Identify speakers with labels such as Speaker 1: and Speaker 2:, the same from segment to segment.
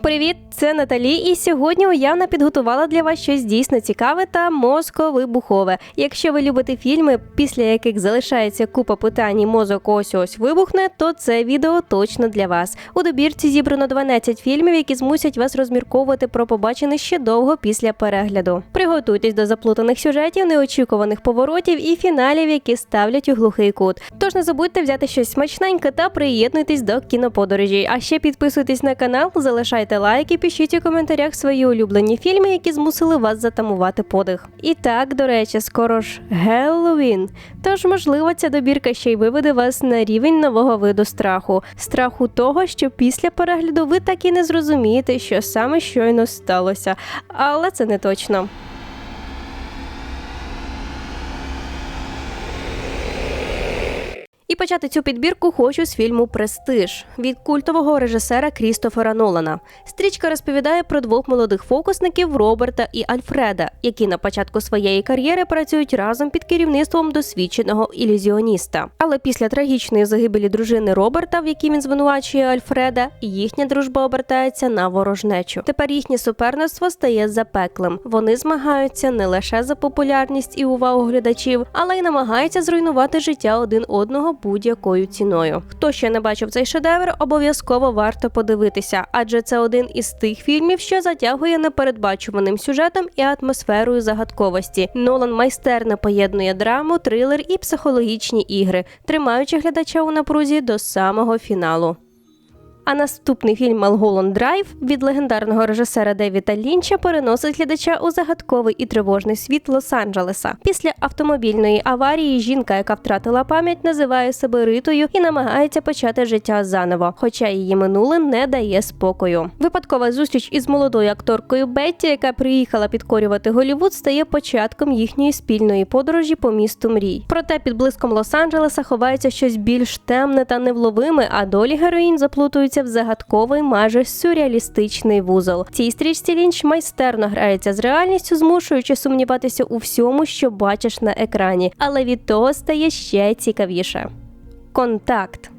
Speaker 1: Привіт, це Наталі, і сьогодні уявно підготувала для вас щось дійсно цікаве та мозковибухове. Якщо ви любите фільми, після яких залишається купа питань і мозок ось ось вибухне, то це відео точно для вас. У добірці зібрано 12 фільмів, які змусять вас розмірковувати про побачене ще довго після перегляду. Приготуйтесь до заплутаних сюжетів, неочікуваних поворотів і фіналів, які ставлять у глухий кут. Тож не забудьте взяти щось смачненьке та приєднуйтесь до кіноподорожі. А ще підписуйтесь на канал, залишайте лайки, пишіть у коментарях свої улюблені фільми, які змусили вас затамувати подих. І так, до речі, скоро ж Геллоуін. Тож, можливо, ця добірка ще й виведе вас на рівень нового виду страху страху того, що після перегляду ви так і не зрозумієте, що саме щойно сталося. Але це не точно. І почати цю підбірку хочу з фільму Престиж від культового режисера Крістофера Нолана. Стрічка розповідає про двох молодих фокусників Роберта і Альфреда, які на початку своєї кар'єри працюють разом під керівництвом досвідченого ілюзіоніста. Але після трагічної загибелі дружини Роберта, в якій він звинувачує Альфреда, їхня дружба обертається на ворожнечу. Тепер їхнє суперництво стає запеклим. Вони змагаються не лише за популярність і увагу глядачів, але й намагаються зруйнувати життя один одного будь-якою ціною. Хто ще не бачив цей шедевр, обов'язково варто подивитися, адже це один із тих фільмів, що затягує непередбачуваним сюжетом і атмосферою загадковості. Нолан майстерно поєднує драму, трилер і психологічні ігри, тримаючи глядача у напрузі до самого фіналу. А наступний фільм Малголанд Драйв від легендарного режисера Девіда Лінча переносить глядача у загадковий і тривожний світ Лос-Анджелеса. Після автомобільної аварії жінка, яка втратила пам'ять, називає себе Ритою і намагається почати життя заново, хоча її минуле не дає спокою. Випадкова зустріч із молодою акторкою Бетті, яка приїхала підкорювати Голівуд, стає початком їхньої спільної подорожі по місту мрій. Проте під блиском Лос-Анджелеса ховається щось більш темне та невловиме, а долі героїнь заплутують в загадковий, майже сюрреалістичний вузол. Цій стрічці Лінч майстерно грається з реальністю, змушуючи сумніватися у всьому, що бачиш на екрані, але від того стає ще цікавіше. Контакт.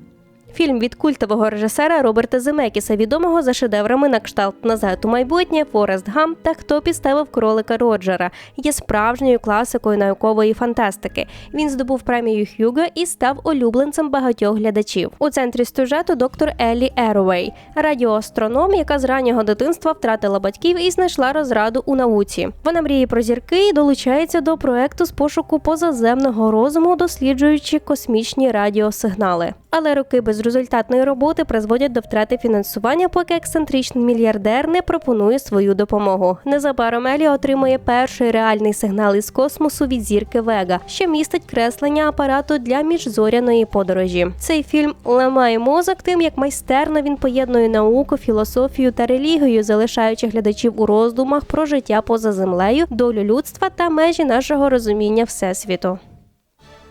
Speaker 1: Фільм від культового режисера Роберта Земекіса, відомого за шедеврами на кшталт «Назад у майбутнє, Форест Гам та хто підставив кролика Роджера, є справжньою класикою наукової фантастики. Він здобув премію Х'юго і став улюбленцем багатьох глядачів. У центрі сюжету доктор Еллі Еровей, радіоастроном, яка з раннього дитинства втратила батьків і знайшла розраду у науці. Вона мріє про зірки і долучається до проекту з пошуку позаземного розуму, досліджуючи космічні радіосигнали. Але роки безрезультатної роботи призводять до втрати фінансування, поки ексцентричний мільярдер не пропонує свою допомогу. Незабаром Елі отримує перший реальний сигнал із космосу від зірки Вега, що містить креслення апарату для міжзоряної подорожі. Цей фільм ламає мозок, тим як майстерно він поєднує науку, філософію та релігію, залишаючи глядачів у роздумах про життя поза землею, долю людства та межі нашого розуміння всесвіту.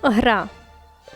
Speaker 1: Гра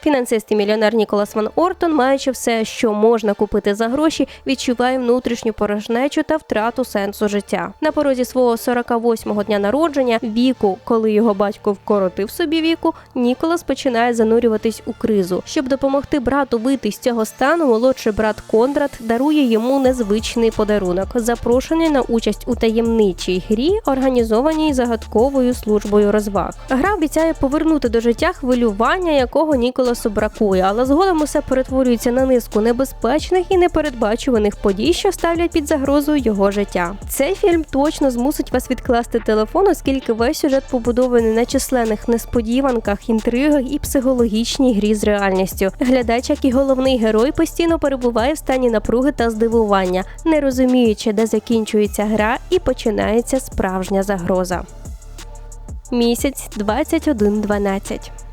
Speaker 1: Фінансист і мільйонер Ніколас Ван Ортон, маючи все, що можна купити за гроші, відчуває внутрішню порожнечу та втрату сенсу життя. На порозі свого 48-го дня народження, віку, коли його батько вкоротив собі віку, Ніколас починає занурюватись у кризу. Щоб допомогти брату вийти з цього стану, молодший брат Кондрат дарує йому незвичний подарунок запрошення на участь у таємничій грі, організованій загадковою службою розваг. Гра обіцяє повернути до життя хвилювання, якого Ніколас часу бракує, але згодом усе перетворюється на низку небезпечних і непередбачуваних подій, що ставлять під загрозу його життя. Цей фільм точно змусить вас відкласти телефон, оскільки весь сюжет побудований на численних несподіванках, інтригах і психологічній грі з реальністю. Глядач, як і головний герой, постійно перебуває в стані напруги та здивування, не розуміючи, де закінчується гра і починається справжня загроза. Місяць 21.12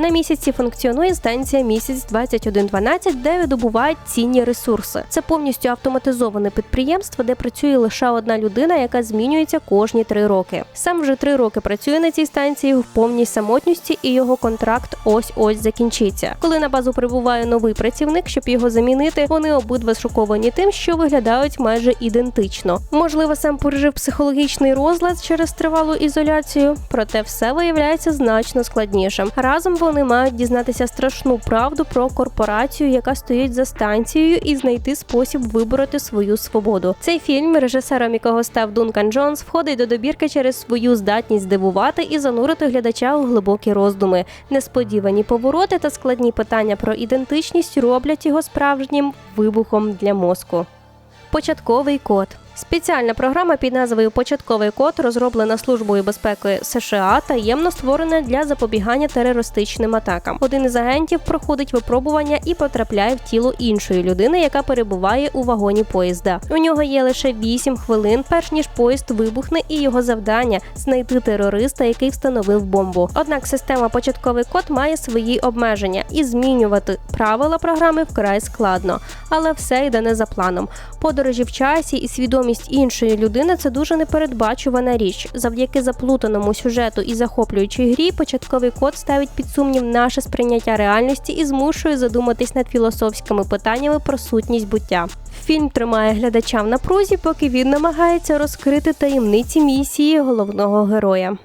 Speaker 1: на місяці функціонує станція місяць 2112 де видобувають цінні ресурси. Це повністю автоматизоване підприємство, де працює лише одна людина, яка змінюється кожні три роки. Сам вже три роки працює на цій станції в повній самотності, і його контракт ось ось закінчиться. Коли на базу прибуває новий працівник, щоб його замінити, вони обидва шоковані тим, що виглядають майже ідентично. Можливо, сам пережив психологічний розлад через тривалу ізоляцію, проте все виявляється значно складнішим. Разом вони вони мають дізнатися страшну правду про корпорацію, яка стоїть за станцією, і знайти спосіб вибороти свою свободу. Цей фільм, режисером якого став Дункан Джонс, входить до добірки через свою здатність здивувати і занурити глядача у глибокі роздуми. Несподівані повороти та складні питання про ідентичність роблять його справжнім вибухом для мозку. Початковий код. Спеціальна програма під назвою Початковий код розроблена службою безпеки США таємно створена для запобігання терористичним атакам. Один із агентів проходить випробування і потрапляє в тіло іншої людини, яка перебуває у вагоні поїзда. У нього є лише 8 хвилин, перш ніж поїзд вибухне, і його завдання знайти терориста, який встановив бомбу. Однак система початковий код має свої обмеження, і змінювати правила програми вкрай складно, але все йде не за планом. Подорожі в часі і свідомість іншої людини це дуже непередбачувана річ. Завдяки заплутаному сюжету і захоплюючій грі, початковий код ставить під сумнів наше сприйняття реальності і змушує задуматись над філософськими питаннями про сутність буття. Фільм тримає глядача в напрузі, поки він намагається розкрити таємниці місії головного героя.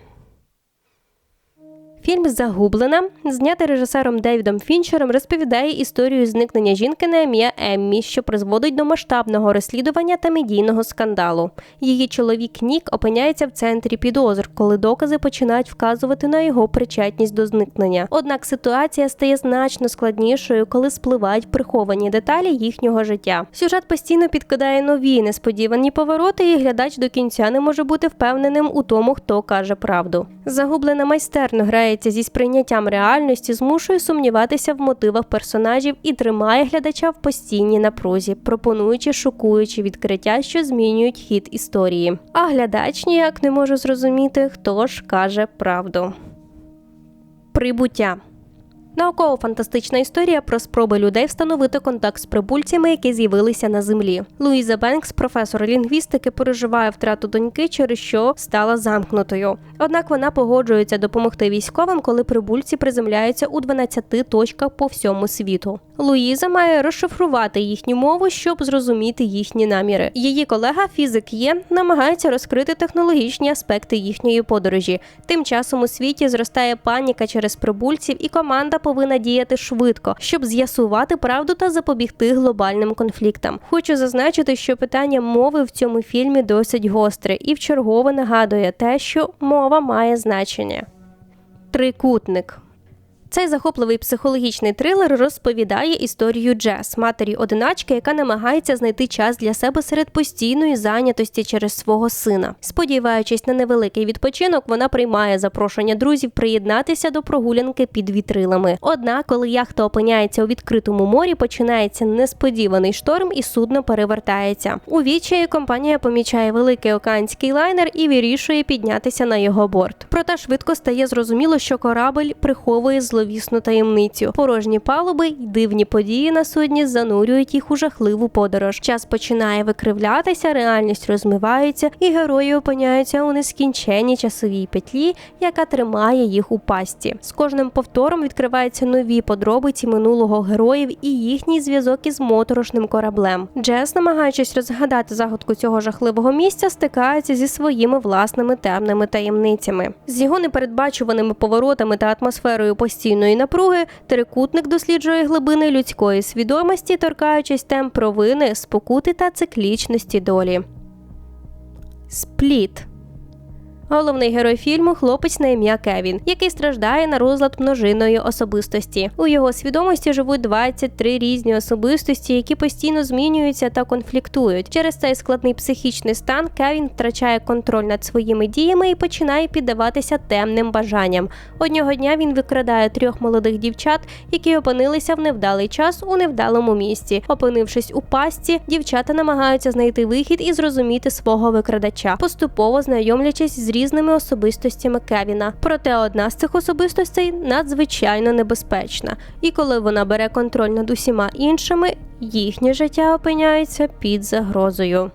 Speaker 1: Фільм Загублена, знятий режисером Девідом Фінчером, розповідає історію зникнення жінки на ім'я Еммі, що призводить до масштабного розслідування та медійного скандалу. Її чоловік Нік опиняється в центрі підозр, коли докази починають вказувати на його причетність до зникнення. Однак ситуація стає значно складнішою, коли спливають приховані деталі їхнього життя. Сюжет постійно підкидає нові несподівані повороти, і глядач до кінця не може бути впевненим у тому, хто каже правду. Загублена майстерно грає зі сприйняттям реальності, змушує сумніватися в мотивах персонажів і тримає глядача в постійній напрузі, пропонуючи шокуючі відкриття, що змінюють хід історії. А глядач ніяк не може зрозуміти, хто ж каже правду. Прибуття Науково-фантастична історія про спроби людей встановити контакт з прибульцями, які з'явилися на землі. Луїза Бенкс, професор лінгвістики, переживає втрату доньки, через що стала замкнутою. Однак вона погоджується допомогти військовим, коли прибульці приземляються у 12 точках по всьому світу. Луїза має розшифрувати їхню мову, щоб зрозуміти їхні наміри. Її колега, фізик Є, намагається розкрити технологічні аспекти їхньої подорожі. Тим часом у світі зростає паніка через прибульців, і команда повинна діяти швидко, щоб з'ясувати правду та запобігти глобальним конфліктам. Хочу зазначити, що питання мови в цьому фільмі досить гостре і вчергове нагадує те, що мова має значення. Трикутник цей захопливий психологічний трилер розповідає історію Джес, матері одиначки, яка намагається знайти час для себе серед постійної зайнятості через свого сина. Сподіваючись на невеликий відпочинок, вона приймає запрошення друзів приєднатися до прогулянки під вітрилами. Однак, коли яхта опиняється у відкритому морі, починається несподіваний шторм, і судно перевертається. У відчаї компанія помічає великий океанський лайнер і вирішує піднятися на його борт. Проте швидко стає зрозуміло, що корабль приховує зловісну зловісну таємницю. Порожні палуби й дивні події на судні занурюють їх у жахливу подорож. Час починає викривлятися, реальність розмивається, і герої опиняються у нескінченній часовій петлі, яка тримає їх у пасті. З кожним повтором відкриваються нові подробиці минулого героїв і їхній зв'язок із моторошним кораблем. Джес, намагаючись розгадати загадку цього жахливого місця, стикається зі своїми власними темними таємницями. З його непередбачуваними поворотами та атмосферою постійно емоційної напруги трикутник досліджує глибини людської свідомості, торкаючись тем провини, спокути та циклічності долі. Спліт Головний герой фільму хлопець на ім'я Кевін, який страждає на розлад множиної особистості. У його свідомості живуть 23 різні особистості, які постійно змінюються та конфліктують. Через цей складний психічний стан Кевін втрачає контроль над своїми діями і починає піддаватися темним бажанням. Одного дня він викрадає трьох молодих дівчат, які опинилися в невдалий час у невдалому місці. Опинившись у пастці, дівчата намагаються знайти вихід і зрозуміти свого викрадача, поступово знайомлячись з різними особистостями Кевіна. Проте одна з цих особистостей надзвичайно небезпечна, і коли вона бере контроль над усіма іншими, їхнє життя опиняється під загрозою.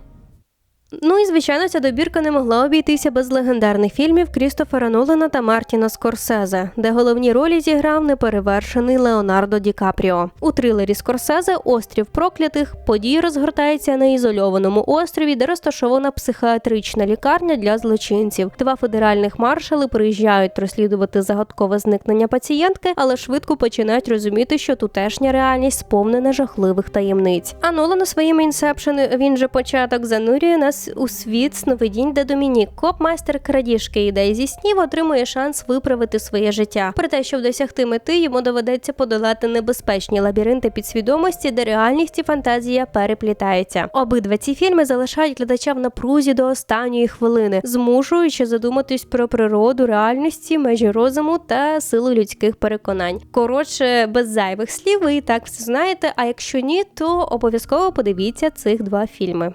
Speaker 1: Ну і звичайно, ця добірка не могла обійтися без легендарних фільмів Крістофера Нолана та Мартіна Скорсезе, де головні ролі зіграв неперевершений Леонардо Ді Капріо. У трилері Скорсезе Острів проклятих події розгортаються на ізольованому острові, де розташована психіатрична лікарня для злочинців. Два федеральних маршали приїжджають розслідувати загадкове зникнення пацієнтки, але швидко починають розуміти, що тутешня реальність сповнена жахливих таємниць. А Нолан у своєму інсепшені він же початок занурює нас у світ сновидінь, де Домінік, коп-майстер крадіжки ідей зі снів, отримує шанс виправити своє життя. Про те, щоб досягти мети, йому доведеться подолати небезпечні лабіринти підсвідомості, де реальність і фантазія переплітаються. Обидва ці фільми залишають глядача в напрузі до останньої хвилини, змушуючи задуматись про природу реальності, межі розуму та силу людських переконань. Коротше, без зайвих слів, ви і так все знаєте. А якщо ні, то обов'язково подивіться цих два фільми.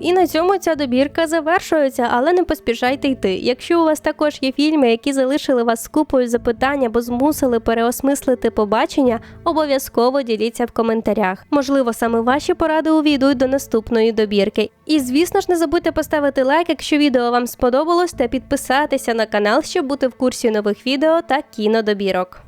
Speaker 1: І на цьому ця добірка завершується, але не поспішайте йти. Якщо у вас також є фільми, які залишили вас з купою запитань або змусили переосмислити побачення, обов'язково діліться в коментарях. Можливо, саме ваші поради увійдуть до наступної добірки. І звісно ж, не забудьте поставити лайк, якщо відео вам сподобалось, та підписатися на канал, щоб бути в курсі нових відео та кінодобірок.